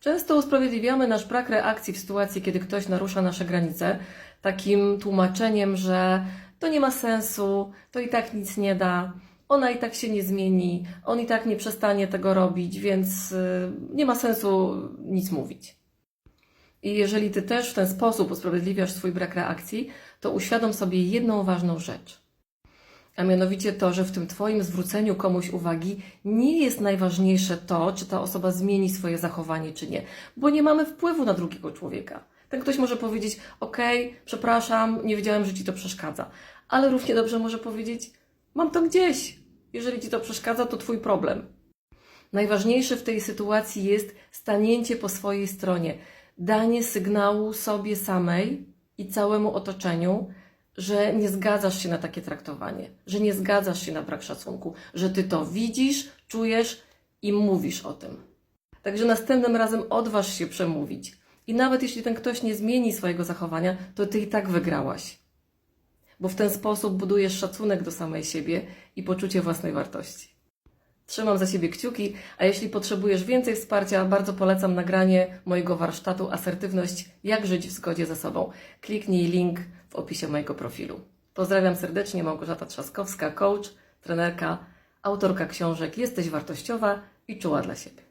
Często usprawiedliwiamy nasz brak reakcji w sytuacji, kiedy ktoś narusza nasze granice, takim tłumaczeniem, że to nie ma sensu, to i tak nic nie da, ona i tak się nie zmieni, on i tak nie przestanie tego robić, więc y, nie ma sensu nic mówić. I jeżeli ty też w ten sposób usprawiedliwiasz swój brak reakcji, to uświadom sobie jedną ważną rzecz. A mianowicie to, że w tym Twoim zwróceniu komuś uwagi nie jest najważniejsze to, czy ta osoba zmieni swoje zachowanie, czy nie, bo nie mamy wpływu na drugiego człowieka. Ten ktoś może powiedzieć: OK, przepraszam, nie wiedziałem, że ci to przeszkadza, ale równie dobrze może powiedzieć: Mam to gdzieś. Jeżeli ci to przeszkadza, to Twój problem. Najważniejsze w tej sytuacji jest stanięcie po swojej stronie, danie sygnału sobie samej i całemu otoczeniu, że nie zgadzasz się na takie traktowanie, że nie zgadzasz się na brak szacunku, że ty to widzisz, czujesz i mówisz o tym. Także następnym razem odważ się przemówić. I nawet jeśli ten ktoś nie zmieni swojego zachowania, to ty i tak wygrałaś. Bo w ten sposób budujesz szacunek do samej siebie i poczucie własnej wartości. Trzymam za siebie kciuki, a jeśli potrzebujesz więcej wsparcia, bardzo polecam nagranie mojego warsztatu Asertywność jak żyć w zgodzie ze sobą. Kliknij link w opisie mojego profilu. Pozdrawiam serdecznie, Małgorzata Trzaskowska, coach, trenerka, autorka książek Jesteś wartościowa i czuła dla siebie.